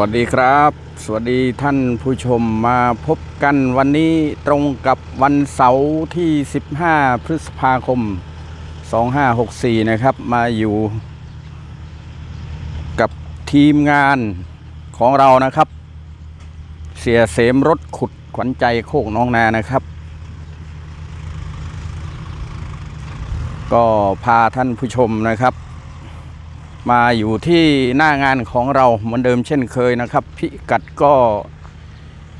วัสดีครับ สวัสดีท่านผู้ชมมาพบกันวันนี้ตรงกับวันเสาร์ที่ 15 พฤษภาคม 2564 นะครับ มาอยู่กับทีมงานของเรานะครับ เสียเสมรถขุดขวัญใจโคกน้องนานะครับ ก็พาท่านผู้ชมนะครับ มาอยู่ที่หน้างานของเราเหมือนเดิมเช่นเคยนะครับ พิกัดก็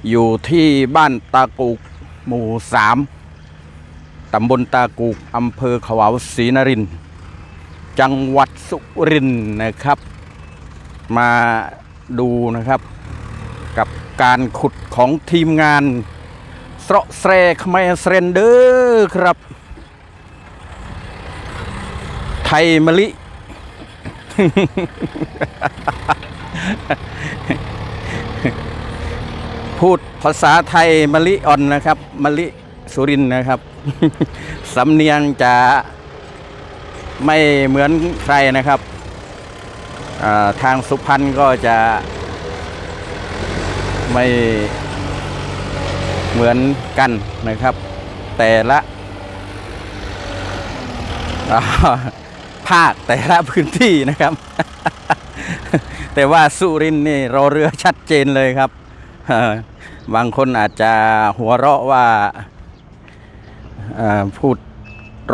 อยู่ที่บ้านตากูกหมู่สามตำบลตากูกอำเภอขวาวศรีนริน จังหวัดสุรินนะครับ มาดูนะครับ กับการขุดของทีมงานสระแสรคไมสเรนเดอร์ครับ ไทยมะลิ พูดภาษาไทยมะลิอ่อนนะครับมะลิสุรินนะครับ สำเนียงจะไม่เหมือนใครนะครับ ทางสุพรรณก็จะไม่เหมือนกันนะครับ แต่ละ อ่าภาคแต่ละพื้นที่นะครับ แต่ว่าสุรินนี่รอเรือชัดเจนเลยครับ บางคนอาจจะหัวเราะว่าพูด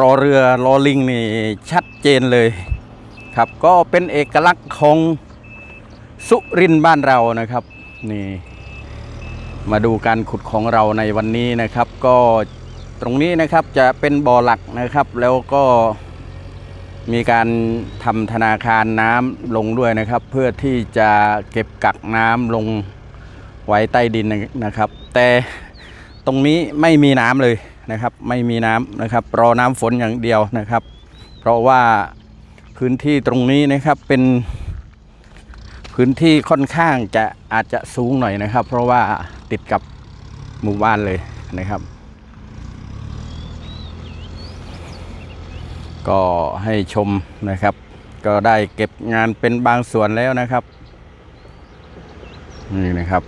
รอเรือรอลิงนี่ชัดเจนเลยครับ ก็เป็นเอกลักษณ์ของสุรินบ้านเรานะครับนี่มาดูการขุดของเราในวันนี้นะครับ ก็ตรงนี้นะครับจะเป็นบ่อหลักนะครับแล้วก็ มีการทำธนาคารน้ำลงด้วยนะครับ เพื่อที่จะเก็บกักน้ำลงไว้ใต้ดินนะครับ แต่ตรงนี้ไม่มีน้ำเลยนะครับ ไม่มีน้ำนะครับ รอน้ำฝนอย่างเดียวนะครับ เพราะว่าพื้นที่ตรงนี้นะครับเป็นพื้นที่ค่อนข้างจะอาจจะสูงหน่อยนะครับ เพราะว่าติดกับหมู่บ้านเลยนะครับ ก็ให้ชมนะครับ ก็ได้เก็บงานเป็นบางส่วนแล้วนะครับ นี่นะครับ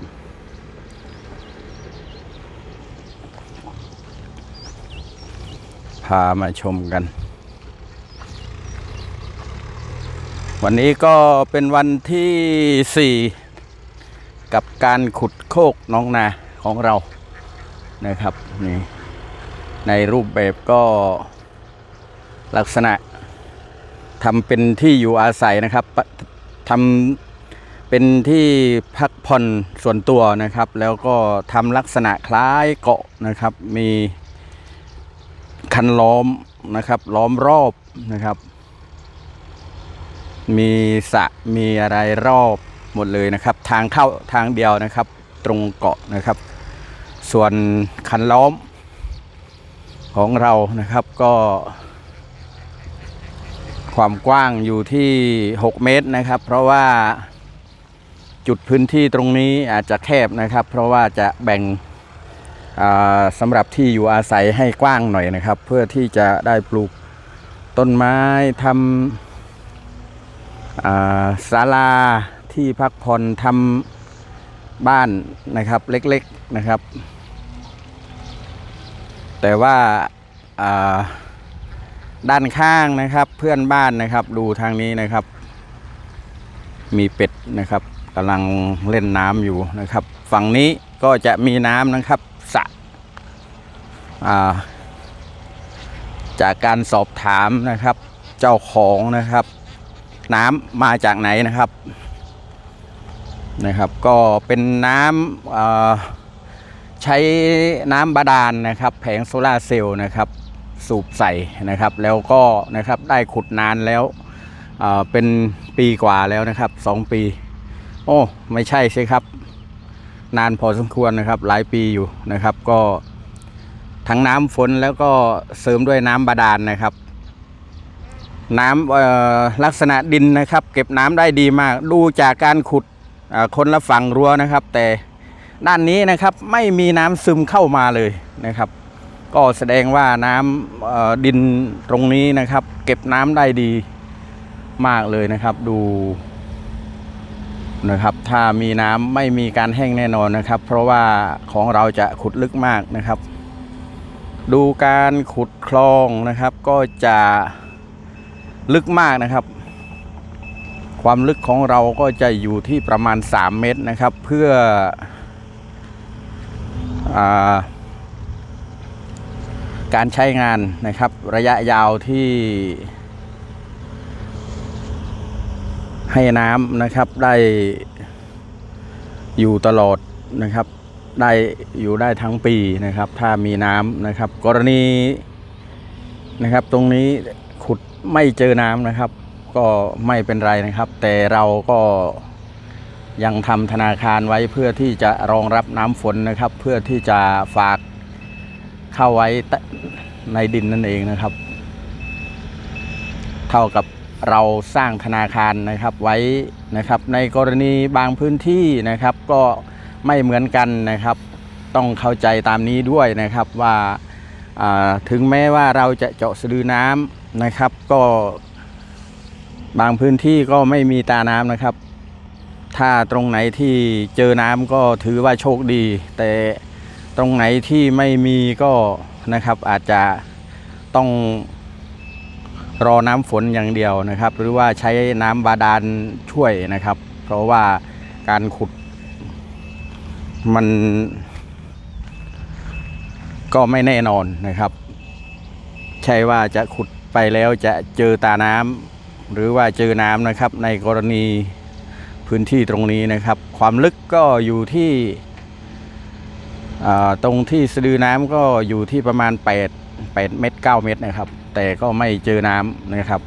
พามาชมกัน วันนี้ก็เป็นวันที่ 4 กับการขุดโคกน้องนาของเรานะครับนี่ในรูปแบบก็ ลักษณะทำเป็นที่อยู่อาศัยนะครับทำเป็นที่พักผ่อนส่วนตัวนะครับ แล้วก็ทำลักษณะคล้ายเกาะนะครับ มีคันล้อมนะครับ ล้อมรอบนะครับ มีสะมีอะไรรอบหมดเลยนะครับ ทางเข้าทางเดียวนะครับ ตรงเกาะนะครับ ส่วนคันล้อมของเรานะครับก็ ความกว้างอยู่ที่ 6 เมตรนะครับ เพราะว่าจุดพื้นที่ตรงนี้อาจจะแคบนะครับ เพราะว่าจะแบ่งสำหรับที่อยู่อาศัยให้กว้างหน่อยนะครับ เพื่อที่จะได้ปลูกต้นไม้ทำศาลาที่พักผ่อนทำบ้านนะครับเล็กๆนะครับ แต่ว่าอ่า ด้านข้างนะครับ เพื่อนบ้านนะครับ ดูทางนี้นะครับ มีเป็ดนะครับกำลังเล่นน้ำอยู่นะครับ ฝั่งนี้ก็จะมีน้ำนะครับสระาจากการสอบถามนะครับ เจ้าของนะครับ น้ำมาจากไหนนะครับนะครับ ก็เป็นน้ำใช้น้ำบาดาลนะครับ แผงโซลาเซลล์นะครับ สูบใส่นะครับ แล้วก็นะครับได้ขุดนานแล้วเเป็นปีกว่าแล้วนะครับสองปี โอ้ ไม่ใช่ใช่ครับ นานพอสมควรนะครับ หลายปีอยู่นะครับ ก็ทั้งน้ำฝนแล้วก็เสริมด้วยน้ำบาดาลนะครับ น้ำลักษณะดินนะครับ เก็บน้ำได้ดีมากดูจากการขุดคนละฝั่งรั้วนะครับ แต่ด้านนี้นะครับไม่มีน้ำซึมเข้ามาเลยนะครับ ก็แสดงว่าน้ำดินตรงนี้นะครับ เก็บน้ำได้ดีมากเลยนะครับดูนะครับ ถ้ามีน้ำไม่มีการแห้งแน่นอนนะครับ เพราะว่าของเราจะขุดลึกมากนะครับ ดูการขุดคลองนะครับก็จะลึกมากนะครับ ความลึกของเราก็จะอยู่ที่ประมาณ 3 เมตรนะครับ เพื่ออา การใช้งานนะครับระยะยาวที่ ให้น้ำนะครับได้อยู่ตลอดนะครับ ได้อยู่ได้ทั้งปีนะครับ ถ้ามีน้ำนะครับ กรณีนะครับ ตรงนี้ขุดไม่เจอน้ำนะครับ ก็ไม่เป็นไรนะครับ แต่เราก็ยังทำธนาคารไว้เพื่อที่จะรองรับน้ำฝนนะครับ เพื่อที่จะฝาก เข้าไว้ในดินนั่นเองนะครับ เท่ากับเราสร้างธนาคารนะครับไว้นะครับ ในกรณีบางพื้นที่นะครับ ก็ไม่เหมือนกันนะครับ ต้องเข้าใจตามนี้ด้วยนะครับว่าถึงแม้ว่าเราจะเจาะสะดือน้ำนะครับ ก็บางพื้นที่ก็ไม่มีตาน้ำนะครับ ถ้าตรงไหนที่เจอน้ำก็ถือว่าโชคดี แต่ ตรงไหนที่ไม่มีก็นะครับอาจจะต้องรอน้ำฝนอย่างเดียวนะครับ หรือว่าใช้น้ำบาดาลช่วยนะครับ เพราะว่าการขุด มัน ก็ไม่แน่นอนนะครับ ใช่ว่าจะขุดไปแล้วจะเจอตาน้ำหรือว่าเจอน้ำนะครับ ในกรณีพื้นที่ตรงนี้นะครับ ความลึกก็อยู่ที่ ตรงที่สะดือน้ำก็อยู่ที่ประมาณ 8 8เมตร9เมตรนะครับ แต่ก็ไม่เจอน้ำนะครับ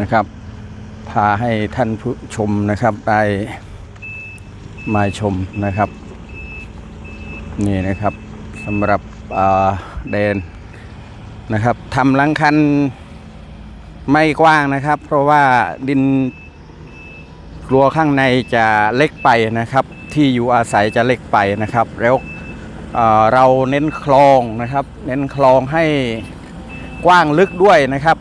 นะครับ พาให้ท่านผู้ชมนะครับได้มาชมนะครับ นี่นะครับสำหรับเดนนะครับทำลังคัน ไม่กว้างนะครับ เพราะว่าดินครัวข้างในจะเล็กไปนะครับ ที่อยู่อาศัยจะเล็กไปนะครับแล้วเเราเน้นคลองนะครับ เน้นคลองให้กว้างลึกด้วยนะครับ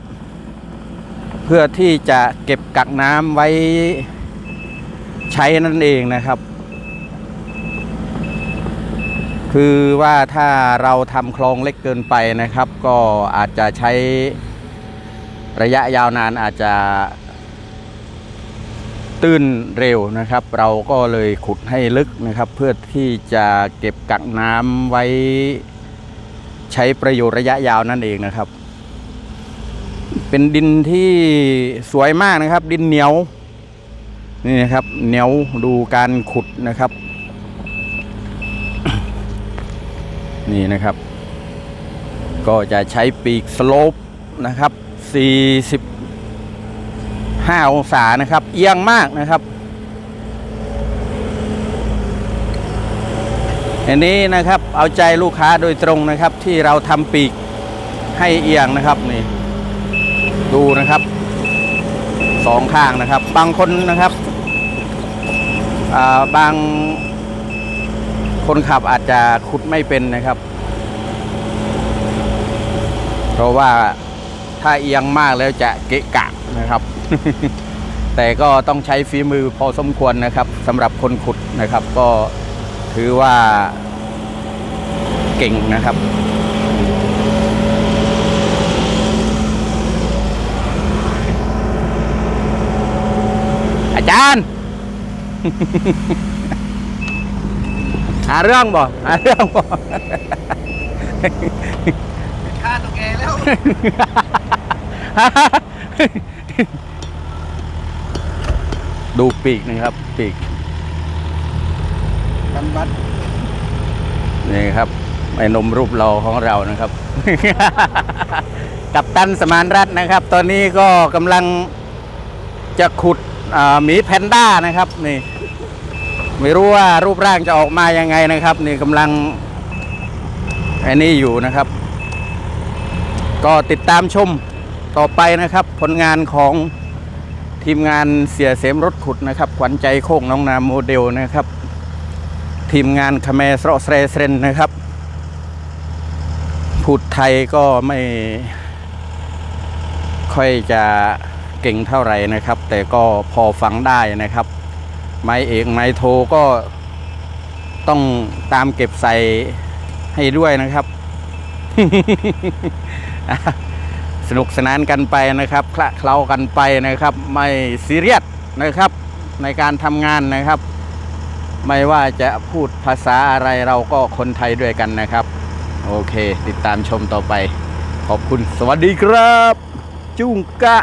เพื่อที่จะเก็บกักน้ำไว้ใช้นั่นเองนะครับ คือว่าถ้าเราทำคลองเล็กเกินไปนะครับ ก็อาจจะใช้ ระยะยาวนานอาจจะตื้นเร็วนะครับ เราก็เลยขุดให้ลึกนะครับ เพื่อที่จะเก็บกักน้ำไว้ใช้ประโยชน์ระยะยาวนั่นเองนะครับ เป็นดินที่สวยมากนะครับ ดินเหนียวนี่นะครับเหนียวดูการขุดนะครับ นี่นะครับ ก็จะใช้ปีกสโลปนะครับ 45 องศานะครับ เอียงมากนะครับ อันนี้นะครับเอาใจลูกค้าโดยตรงนะครับ ที่เราทำปีกให้เอียงนะครับนี่ ดูนะครับสองข้างนะครับ บางคนนะครับาบางคนขับอาจจะขุดไม่เป็นนะครับ เพราะว่า ถ้าเอียงมากแล้วจะเกะกะนะครับ แต่ก็ต้องใช้ฝีมือพอสมควรนะครับสำหรับคนขุดนะครับ ก็ถือว่าเก่งนะครับอาจารย์หาเรื่องบ่หาเรื่องบ่ฆ่าตัวแกแล้ว ดูปีกนะครับ ปีกกันบัดนี่ครับไอ้หนมรูปหล่อของเรานะครับ กับตันสมานรัตน์นะครับ ตอนนี้ก็กำลังจะขุดอ่าหมีแพนด้านะครับ นี่ ไม่รู้ว่ารูปร่างจะออกมายังไงนะครับ นี่กำลังไอ้นี่อยู่นะครับ ก็ติดตามชม ต่อไปนะครับผลงานของทีมงานเสียเสมรถขุดนะครับ ขวัญใจโคกน้องนาโมเดลนะครับ ทีมงานคาเมสโรเซเรนนะครับพูดไทยก็ไม่ค่อยจะเก่งเท่าไหร่นะครับ แต่ก็พอฟังได้นะครับ ไม้เอกไม้โทก็ต้องตามเก็บใส่ให้ด้วยนะครับ นุกสนานกันไปนะครับคละเคล้ากันไปนะครับ ไม่ซีเรียสนะครับในการทำงานนะครับ ไม่ว่าจะพูดภาษาอะไรเราก็คนไทยด้วยกันนะครับ โอเค ติดตามชมต่อไป ขอบคุณสวัสดีครับ จุ้งกะ